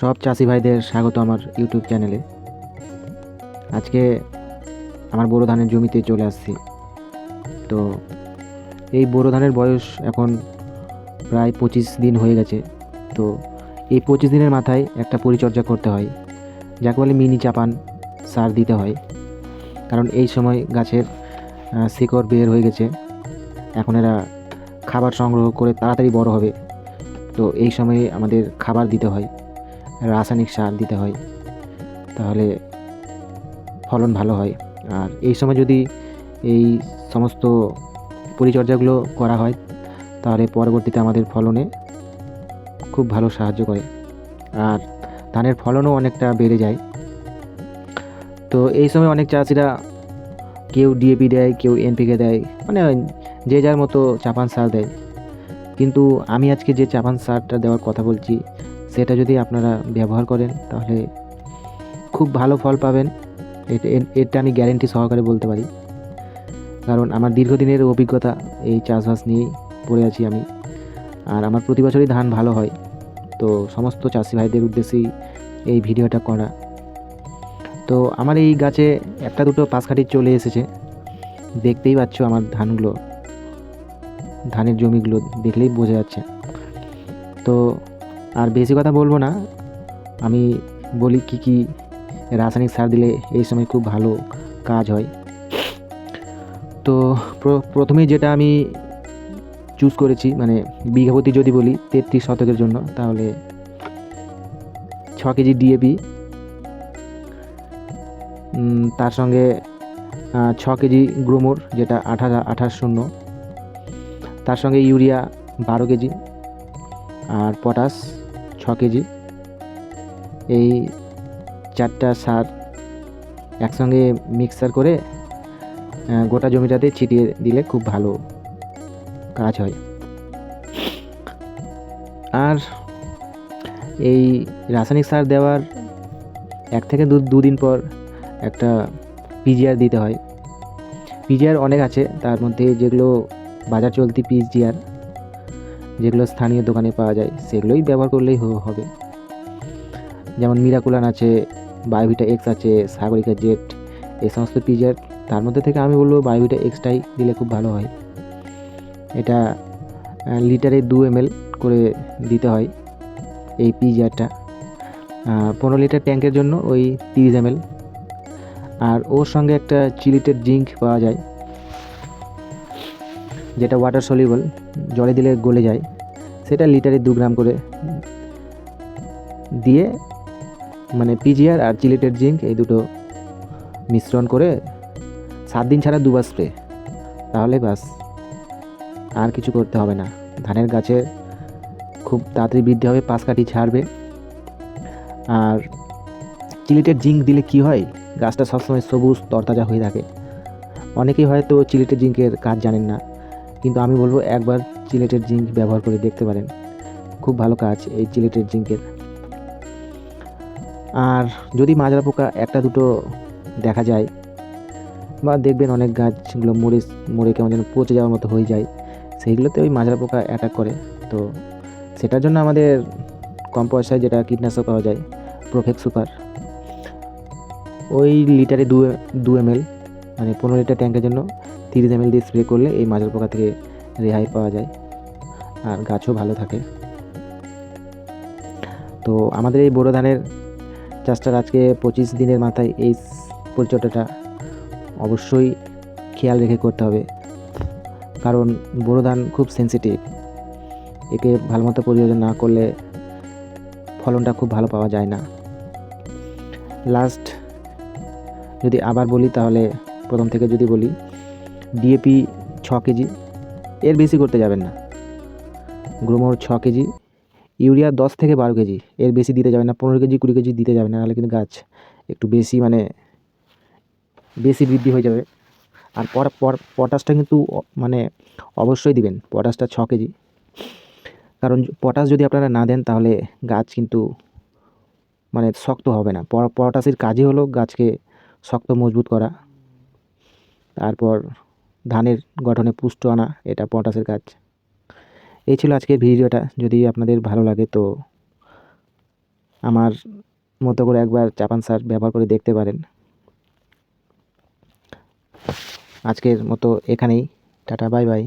সব চাষি ভাইদের স্বাগত আমার ইউটিউব চ্যানেলে। আজকে আমার বোরো ধানের জমিতে চলে আসছি। তো এই বোরো ধানের বয়স এখন প্রায় পঁচিশ দিন হয়ে গেছে। তো এই পঁচিশ দিনের মাথায় একটা পরিচর্যা করতে হয়, যাকে বলে মিনি চাপান সার দিতে হয়। কারণ এই সময় গাছের শিকড় বের হয়ে গেছে। এখন এরা খাবার সংগ্রহ করে তাড়াতাড়ি বড় হবে। তো এই সময়ে আমাদের খাবার দিতে হয়। রাসায়নিক সার দিতে হয়, তাহলে ফলন ভালো হয়। আর এই সময় যদি এই সমস্ত পরিচর্যাগুলো করা হয়, তাহলে পরবর্তীতে আমাদের ফলনে খুব ভালো সাহায্য করে। আর ধানের ফলনও অনেকটা বেড়ে যায়। তো এই সময় অনেক চাষিরা কেউ ডিএপি দেয়, কেউ এনপিকে দেয় মানে যে যার মতো চাপান সার দেয়। কিন্তু আমি আজকে যে চাপান সারটা দেওয়ার কথা বলছি, সেটা যদি আপনারা ব্যবহার করেন, তাহলে খুব ভালো ফল পাবেন। এটা আমি গ্যারেন্টি সহকারে বলতে পারি। কারণ আমার দীর্ঘদিনের অভিজ্ঞতা এই চাষবাস নিয়েই পড়ে আছি আমি। আর আমার প্রতি বছরই ধান ভালো হয়। তো সমস্ত চাষি ভাইদের উদ্দেশ্যেই এই ভিডিওটা করা। তো আমার এই গাছে একটা দুটো পাশকাঠি চলে এসেছে। দেখতেই পাচ্ছ আমার ধানগুলো। ধানের জমিগুলো দেখলেই বোঝা যাচ্ছে। তো আর বেশি কথা বলব না। আমি বলি কি কি রাসায়নিক সার দিলে এই সময় খুব ভালো কাজ হয়। তো প্র- প্রথমেই যেটা আমি চুজ করেছি মানে বিঘাপতি যদি বলি তেত্রিশ শতকের জন্য, তাহলে ছ কেজি ডিএপি তার সঙ্গে ছ কেজি গ্রোমোর যেটা আঠাশ আঠাশ শূন্য। তার সঙ্গে ইউরিয়া বারো কেজি আর পটাশ ছ কেজি। এই চারটা সার একসঙ্গে মিক্সার করে গোটা জমিটাতে ছিটিয়ে দিলে খুব ভালো কাজ হয়। আর এই রাসায়নিক সার দেওয়ার এক থেকে দু, দুদিন পর একটা পিজিআর দিতে হয়। পিজিআর অনেক আছে, তার মধ্যে যেগুলো বাজার চলতি পিজিআর যেগুলো স্থানীয় দোকানে পাওয়া যায়, সেগুলোই ব্যবহার করলেই হবে। যেমন মিরাকুলান আছে, বায়োভিটা এক্স আছে, সাগরিকা জেট, এই সমস্ত পিজার তার মধ্যে থেকে আমি বলব বায়োভিটা এক্সটাই দিলে খুব ভালো হয়। এটা লিটারে দু এম করে দিতে হয় এই পিজারটা পনেরো লিটার ট্যাঙ্কের জন্য ওই তিরিশ এম আর ওর সঙ্গে একটা চিলিটেড জিঙ্ক পাওয়া যায় যেটা ওয়াটার সলিউবল জলে দিলে গলে যায়, সেটা লিটারে দু গ্রাম করে দিয়ে মানে পিজিআর আর চিলিটেড জিঙ্ক এই দুটো মিশ্রণ করে সাত দিন ছাড়া দুবার স্প্রে তাহলে বাস, আর কিছু করতে হবে না। ধানের গাছের খুব তাড়াতাড়ি বৃদ্ধি হবে পাশ কাঠি ছাড়বে। আর চিলিটেড জিঙ্ক দিলে কি হয়? গাছটা সবসময় সবুজ, তরতাজা হয়ে থাকে। অনেকেই হয়তো চিলিটেড জিঙ্কের কাজ জানেন না। কিন্তু আমি বলব একবার চিলেটেড জিঙ্ক ব্যবহার করে দেখতে পারেন। খুব ভালো কাজ এই চিলেটেড জিঙ্কের। আর যদি মাজরা পোকা একটা দুটো দেখা যায়, বা দেখবেন অনেক গাছগুলো মরে মরে কেমন যেন পচে যাওয়ার মতো হয়ে যায়, সেইগুলোতে ওই মাজরা পোকা অ্যাটাক করে। তো সেটার জন্য আমাদের কম পয়সায় যেটা কীটনাশক পাওয়া যায় প্রোফেক্স সুপার ওই লিটারে দু দু এম মানে পনেরো লিটার ট্যাঙ্কের জন্য তিরিশ এম দিয়ে স্প্রে করলে এই মাজরা পোকা থেকে রেহাই পাওয়া যায়। আর গাছও ভালো থাকে। তো আমাদের এই বোরো ধানের চাষটার আজকে পঁচিশ দিনের মাথায় এই পরিচর্যাটা অবশ্যই খেয়াল রেখে করতে হবে। কারণ বোরো ধান খুব সেন্সিটিভ একে ভালো মতো পরিচর্যা না করলে ফলনটা খুব ভালো পাওয়া যায় না। লাস্ট যদি আবার বলি তাহলে প্রথম থেকে যদি বলি ডিএপি ছ কেজি, এর বেশি করতে যাবেন না। গ্রোমোর ছ কেজি, ইউরিয়া দশ থেকে বারো কেজি, এর বেশি দিতে যাবেন না। পনেরো কেজি, কুড়ি কেজি দিতে যাবেন না, নাহলে কিন্তু গাছ একটু বেশি মানে বেশি বৃদ্ধি হয়ে যাবে। আর পর পটাশটা কিন্তু মানে অবশ্যই দিবেন, পটাশটা ছ কেজি। কারণ পটাশ যদি আপনারা না দেন, তাহলে গাছ কিন্তু মানে শক্ত হবে না। পটাশের কাজই হলো গাছকে শক্ত, মজবুত করা। তারপর ধানের গঠনে পুষ্ট আনা, এটা পটাশের কাজ। এই ছিল আজকের ভিডিওটা। যদি আপনাদের ভালো লাগে তো আমার মতো করে একবার চাপান সার ব্যবহার করে দেখতে পারেন। আজকের মতো এখানেই। Tata, bye bye.